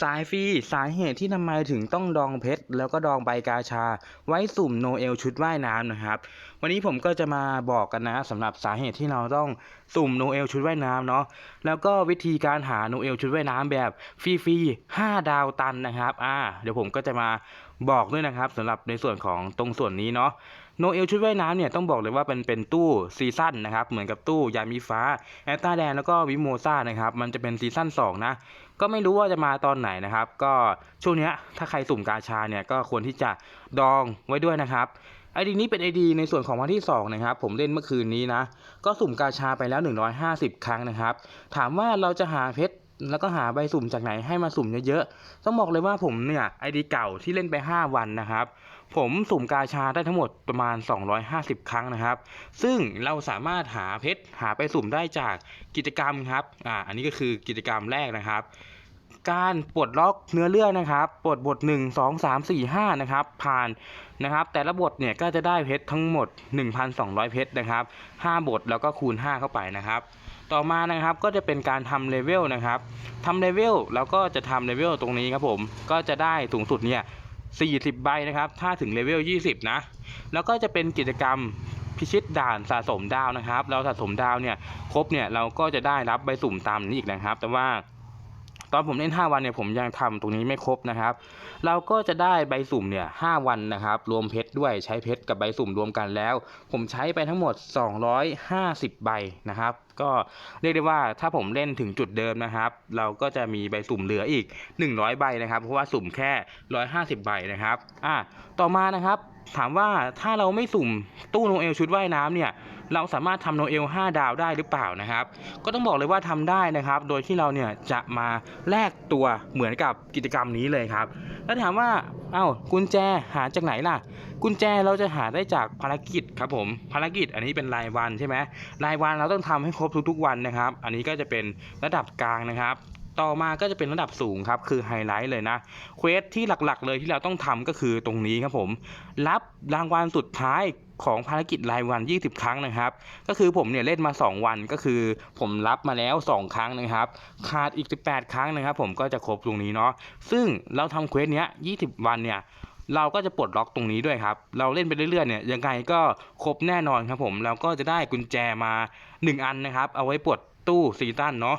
สายฟรีสาเหตุที่ทำไมถึงต้องดองเพชรแล้วก็ดองใบกาชา ไว้สุ่มโนเอลชุดว่ายน้ำนะครับ วันนี้ผมก็จะมาบอกกันนะสำหรับสาเหตุที่เราต้องสุ่มโนเอลชุดว่ายน้ำเนาะแล้วก็วิธีการหาโนเอลชุดว่ายน้ำแบบฟรีๆ5ดาวตันนะครับอ่าเดี๋ยวผมก็จะมาบอกด้วยนะครับสำหรับในส่วนของตรงส่วนนี้เนาะ โนเอลชุดว่ายน้ำเนี่ยต้องบอกเลยว่าเป็นเป็นตู้ซีซั่นนะครับเหมือนกับตู้ยามีฟ้าแอตตาแดนแล้วก็วิโมซ่านะครับมันจะเป็นซีซั่น2นะก็ไม่รู้ว่าจะมาตอนไหนนะครับ ก็ช่วงเนี้ยถ้าใครสุ่มกาชาเนี่ยก็ควรที่จะดองไว้ด้วยนะครับไอดีนี้เป็นไอดีในส่วนของวันที่2นะครับผมเล่นเมื่อคืนนี้นะ ก็สุ่มกาชาไปแล้ว 150 ครั้งนะครับ ถามว่าเราจะหาเพชร แล้วก็หาใบสุ่มจากไหนให้มาสุ่มเยอะๆต้องบอกเลยว่าผมเนี่ยไอดีเก่าที่เล่นไป 5 วันนะครับ ผมสุ่มกาชาได้ทั้งหมดประมาณ 250 ครั้งนะครับ ซึ่งเราสามารถหาเพชรหาไปสุ่มได้จากกิจกรรมครับอ่าอันนี้ก็คือกิจกรรมแรกนะครับการปลดล็อกเนื้อเรื่องนะครับ ปลดบท 1 2 3 4 5 นะครับ ผ่านนะครับ แต่ละบทเนี่ยก็จะได้เพชรทั้งหมด 1,200 เพชรนะครับ 5 บทแล้วก็คูณ 5 เข้าไปนะครับ ต่อมานะครับก็จะเป็นการทำเลเวลนะครับทำเลเวลแล้วก็จะทำเลเวลตรงนี้ครับผมก็จะได้สูงสุดเนี่ย40 ใบนะครับ ถ้าถึงเลเวล 20 นะ แล้วก็จะเป็นกิจกรรมพิชิตด่านสะสมดาวนะครับ เราสะสมดาวเนี่ยครบเนี่ยเราก็จะได้รับใบสุ่มตามนี้อีกนะครับ แต่ว่าตอนผมเล่น 5 วันเนี่ยผมยังทำตรงนี้ไม่ครบนะครับ เราก็จะได้ใบสุ่มเนี่ย5วันนะครับ รวมเพชรด้วยใช้เพชรกับใบสุ่มรวมกันแล้ว ผมใช้ไปทั้งหมด 250 ใบนะครับก็เรียกได้ว่าถ้าผมเล่นถึงจุดเดิมนะครับ เราก็จะมีใบสุ่มเหลืออีก 100 ใบนะครับ เพราะว่าสุ่มแค่ 150 ใบนะครับอะต่อมานะครับ ถามว่าถ้าเราไม่สุ่มตู้โนเอลชุดว่ายน้ำเนี่ยเราสามารถทำโนเอล5 ดาวได้หรือเปล่านะครับ ก็ต้องบอกเลยว่าทำได้นะครับ โดยที่เราเนี่ยจะมาแลกตัวเหมือนกับกิจกรรมนี้เลยครับ แล้วถามว่า เอ้ากุญแจหาจากไหนล่ะ กุญแจเราจะหาได้จากภารกิจครับผม ภารกิจอันนี้เป็นรายวันใช่ไหมรายวันเราต้องทำให้ครบรบทุกๆวันนะครับ อันนี้ก็จะเป็นระดับกลางนะครับ ต่อมาก็จะเป็นระดับสูงครับ คือไฮไลท์เลยนะ เควสที่หลักๆเลยที่เราต้องทำก็คือตรงนี้ครับผม รับรางวัลสุดท้ายของภารกิจรายวัน 20 ครั้งนะครับ ก็คือผมเนี่ยเล่นมา 2 วันก็คือ ผมรับมาแล้ว 2 ครั้งนะครับ ขาดอีก 18 ครั้งนะครับ ผมก็จะครบตรงนี้เนาะ ซึ่งเราทำเควสเนี้ย 20 วันเนี่ย เราก็จะปลดล็อกตรงนี้ด้วยครับ เราเล่นไปเรื่อยๆเนี่ยยังไงก็ครบแน่นอนครับผมแล้วก็จะได้กุญแจมา 1 อันนะครับ เอาไว้ปลดตู้ซีตันเนาะ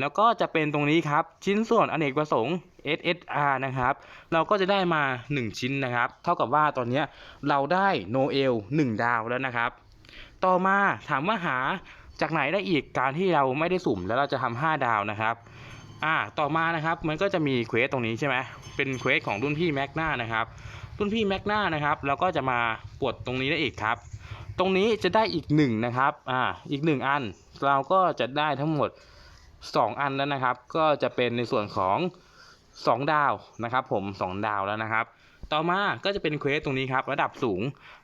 แล้วก็จะเป็นตรงนี้ครับ ชิ้นส่วนอเนกประสงค์ SSR นะครับ เราก็จะได้มา 1 ชิ้นนะครับ เท่ากับว่าตอนนี้เราได้โนเอล1ดาวแล้วนะครับ ต่อมาถามว่าหาจากไหนได้อีกการที่เราไม่ได้สุ่มแล้วเราจะทำ5ดาวนะครับ อ่าต่อมานะครับมันก็จะมีเควสตรงนี้ใช่ไหมเป็นเควสของรุ่นพี่แม็กนานะครับรุ่นพี่แม็กนานะครับเราก็จะมาปลดตรงนี้ได้อีกครับ ตรงนี้จะได้อีกหนึ่งนะครับอ่าอีกหนึ่งอัน เราก็จะได้ทั้งหมด 2 อันแล้วนะครับ ก็จะเป็นในส่วนของ 2 ดาวนะครับ ผม 2 ดาวแล้วนะครับ ต่อมาก็จะเป็นเควสตรงนี้ครับ ระดับสูง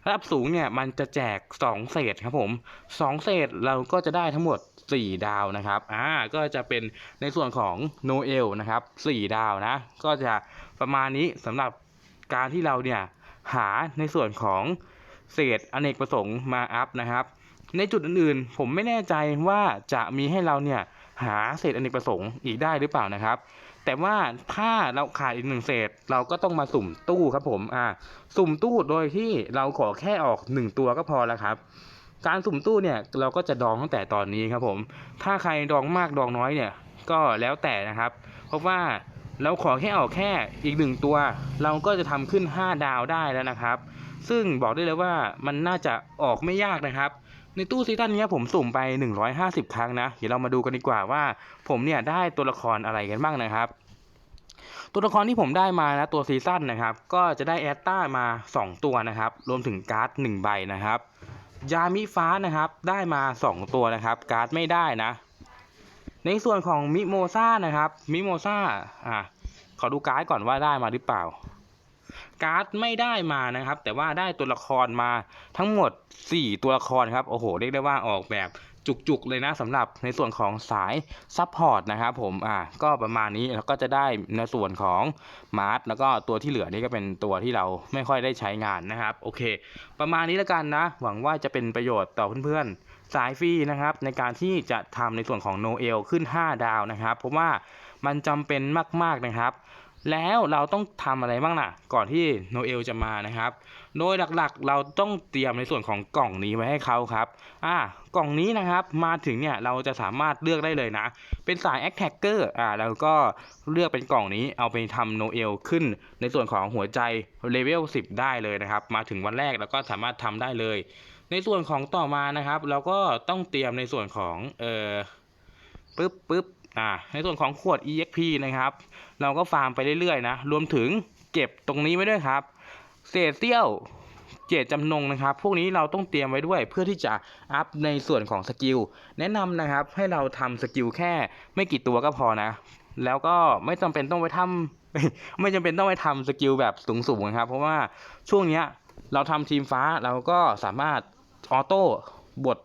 ระดับสูงเนี่ยมันจะแจก 2 เศษครับผม 2 เศษเราก็จะได้ทั้งหมด 4 ดาวนะครับ อ่า ก็จะเป็นในส่วนของโนเอลนะครับ 4 ดาวนะ ก็จะประมาณนี้สำหรับการที่เราเนี่ยหาในส่วนของเศษอเนกประสงค์มาอัพนะครับ ในจุดอื่นๆ ผมไม่แน่ใจว่าจะมีให้เราเนี่ย หาเศษอเนกประสงค์อีกได้หรือเปล่านะครับ แต่ว่าถ้าเราขาดอีกหนึ่งเศษเราก็ต้องมาสุ่มตู้ครับผมอ่าสุ่มตู้โดยที่เราขอแค่ออกหนึ่งตัวก็พอแล้วครับ การสุ่มตู้เนี่ยเราก็จะดองตั้งแต่ตอนนี้ครับผม ถ้าใครดองมากดองน้อยเนี่ยก็แล้วแต่นะครับ เพราะว่าเราขอแค่ออกแค่อีกหนึ่งตัว เราก็จะทำขึ้น 5 ดาวได้แล้วนะครับ ซึ่งบอกได้เลยว่ามันน่าจะออกไม่ยากนะครับ ในตู้ซีซั่นนี้ผมสุ่มไป 150 ครั้งนะ เดี๋ยวเรามาดูกันดีกว่าว่า ผมเนี่ยได้ตัวละครอะไรกันบ้างนะครับ ตัวละครที่ผมได้มานะตัวซีซั่นนะครับ ก็จะได้แอตตามา 2 ตัวนะครับ รวมถึงการ์ด1ใบนะครับ ยามิฟ้านะครับ ได้มา 2 ตัวนะครับ การ์ดไม่ได้นะ ในส่วนของมิโมซ่านะครับ มิโมซ่าอะขอดูการ์ดก่อนว่าได้มาหรือเปล่า การ์ดไม่ได้มานะครับ แต่ว่าได้ตัวละครมาทั้งหมด 4 ตัวละครครับโอ้โหเรียกได้ว่าออกแบบจุกๆเลยนะสำหรับในส่วนของสายซัพพอร์ตนะครับผมอ่าก็ประมาณนี้แล้วก็จะได้ในส่วนของมาร์ทแล้วก็ตัวที่เหลือนี่ก็เป็นตัวที่เราไม่ค่อยได้ใช้งานนะครับโอเค ประมาณนี้แล้วกันนะ หวังว่าจะเป็นประโยชน์ต่อเพื่อนๆ สายฟรีนะครับในการที่จะทำในส่วนของโนเอลขึ้น 5 ดาวนะครับ เพราะว่ามันจำเป็นมากๆนะครับ แล้วเราต้องทำอะไรบ้างล่ะ ก่อนที่โนเอลจะมานะครับ โดยหลักๆ เราต้องเตรียมในส่วนของกล่องนี้ไว้ให้เขาครับ อ่ากล่องนี้นะครับมาถึงเนี่ยเราจะสามารถเลือกได้เลยนะ เป็นสาย a อ t แท็กเกอร์อ่าแล้วก็เลือกเป็นกล่องนี้เอาไปทำโนเอลขึ้น ในส่วนของหัวใจเลเวล10 ได้เลยนะครับ มาถึงวันแรกเราก็สามารถทำได้เลย ในส่วนของต่อมานะครับ เราก็ต้องเตรียมในส่วนของเออปึ๊บปึ๊บ อ่าในส่วนของขวด EXP นะครับ เราก็ฟาร์มไปเรื่อยๆนะรวมถึงเก็บตรงนี้ไว้ด้วยครับ เศษเสี้ยวเจตจำนงนะครับ พวกนี้เราต้องเตรียมไว้ด้วยเพื่อที่จะอัพในส่วนของสกิลแนะนำนะครับให้เราทำสกิลแค่ไม่กี่ตัวก็พอนะ แล้วก็ไม่จำเป็นต้องไปทำไม่จำเป็นต้องไปทำสกิลแบบสูงๆนะครับ เพราะว่าช่วงเนี้ยเราทำทีมฟ้าเราก็สามารถออโต้บท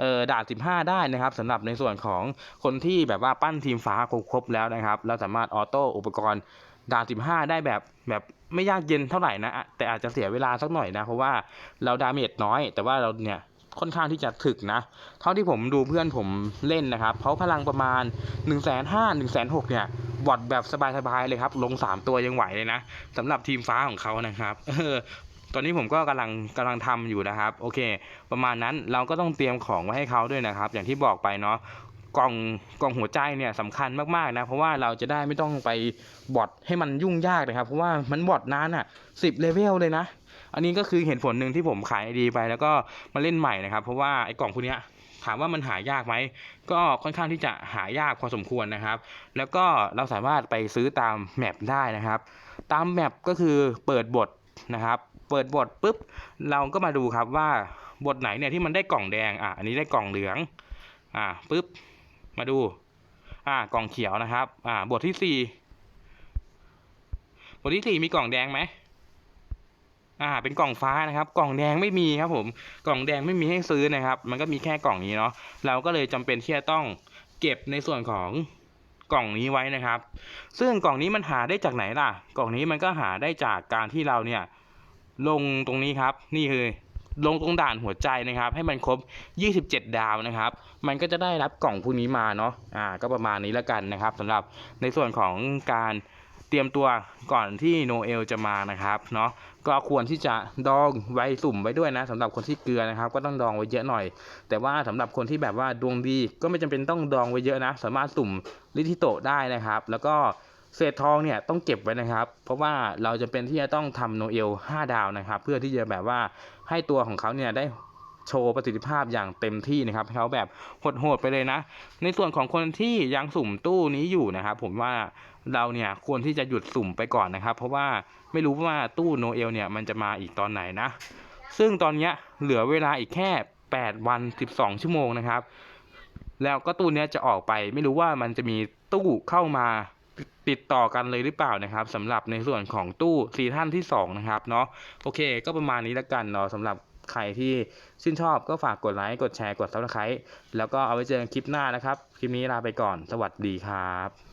เอ่อด่าน 15 ได้นะครับสำหรับในส่วนของคนที่แบบว่าปั้นทีมฟ้าครบแล้วนะครับเราสามารถออโต้อุปกรณ์ด่าน 15 ได้แบบแบบไม่ยากเย็นเท่าไหร่นะแต่อาจจะเสียเวลาสักหน่อยนะ เพราะว่าเราดาเมจน้อย แต่ว่าเราเนี่ยค่อนข้างที่จะถึกนะ เท่าที่ผมดูเพื่อนผมเล่นนะครับเขาพลังประมาณ 1 5 0 0 0 0 1 6 0 0 0เนี่ยบอดแบบสบายๆเลยครับ ลง 3 ตัวยังไหวเลยนะสำหรับทีมฟ้าของเขานะครับ เออ ตอนนี้ผมก็กำลังกำลังทำอยู่นะครับ โอเค ประมาณนั้นเราก็ต้องเตรียมของไว้ให้เขาด้วยนะครับ อย่างที่บอกไปเนาะกล่องกล่องหัวใจเนี่ยสำคัญมากๆนะเพราะว่าเราจะได้ไม่ต้องไปบอทให้มันยุ่งยากนะครับ เพราะว่ามันบอทนานอะสิบเลเวลเลยนะ อันนี้ก็คือเหตุผลหนึ่งที่ผมขายไอดีไปแล้วก็มาเล่นใหม่นะครับ เพราะว่าไอ้กล่องพวกเนี้ยถามว่ามันหายากไหม ก็ค่อนข้างที่จะหายากพอสมควรนะครับ แล้วก็เราสามารถไปซื้อตามแมปได้นะครับ ตามแมปก็คือเปิดบทนะครับ เปิดบทปุ๊บ เราก็มาดูครับว่าบทไหนเนี่ยที่มันได้กล่องแดง อะ อันนี้ได้กล่องเหลือง อ่าปุ๊บ มาดู อ่ากล่องเขียวนะครับ อ่า บทที่สี่บทที่สี่มีกล่องแดงไหมอ่า เป็นกล่องฟ้านะครับ กล่องแดงไม่มีครับผม กล่องแดงไม่มีให้ซื้อนะครับ มันก็มีแค่กล่องนี้เนาะ เราก็เลยจำเป็นที่จะต้องเก็บในส่วนของกล่องนี้ไว้นะครับ ซึ่งกล่องนี้มันหาได้จากไหนล่ะ กล่องนี้มันก็หาได้จากการที่เราเนี่ย ลงตรงนี้ครับ นี่คือลงตรงด่านหัวใจนะครับ ให้มันครบ 27 ดาวนะครับ มันก็จะได้รับกล่องพวกนี้มาเนาะอ่าก็ประมาณนี้แล้วกันนะครับสำหรับในส่วนของการเตรียมตัวก่อนที่โนเอลจะมานะครับเนาะก็ควรที่จะดองไว้สุ่มไว้ด้วยนะสำหรับคนที่เกลือนะครับ ก็ต้องดองไว้เยอะหน่อย แต่ว่าสำหรับคนที่แบบว่าดวงดีก็ไม่จำเป็นต้องดองไว้เยอะนะ สามารถสุ่มลิทิโตได้นะครับ แล้วก็ เศษทองเนี่ยต้องเก็บไว้นะครับ เพราะว่าเราจะเป็นที่จะต้องทำโนเอล 5 ดาวนะครับ เพื่อที่จะแบบว่าให้ตัวของเขาเนี่ยได้โชว์ประสิทธิภาพอย่างเต็มที่นะครับเขาแบบโหดๆไปเลยนะ ในส่วนของคนที่ยังสุ่มตู้นี้อยู่นะครับ ผมว่าเราเนี่ยควรที่จะหยุดสุ่มไปก่อนนะครับ เพราะว่าไม่รู้ว่าตู้โนเอลเนี่ยมันจะมาอีกตอนไหนนะ ซึ่งตอนนี้เหลือเวลาอีกแค่ 8 วัน 12 ชั่วโมงนะครับ แล้วก็ตู้นี้จะออกไป ไม่รู้ว่ามันจะมีตู้เข้ามา ติดต่อกันเลยหรือเปล่านะครับสำหรับในส่วนของตู้ซีท่านที่2นะครับเนาะโอเค ก็ประมาณนี้ละกันเนาะสำหรับใครที่ชื่นชอบก็ฝากกดไลค์กดแชร์กดซับสไครต์แล้วก็เอาไว้เจอกันคลิปหน้านะครับ คลิปนี้ลาไปก่อน สวัสดีครับ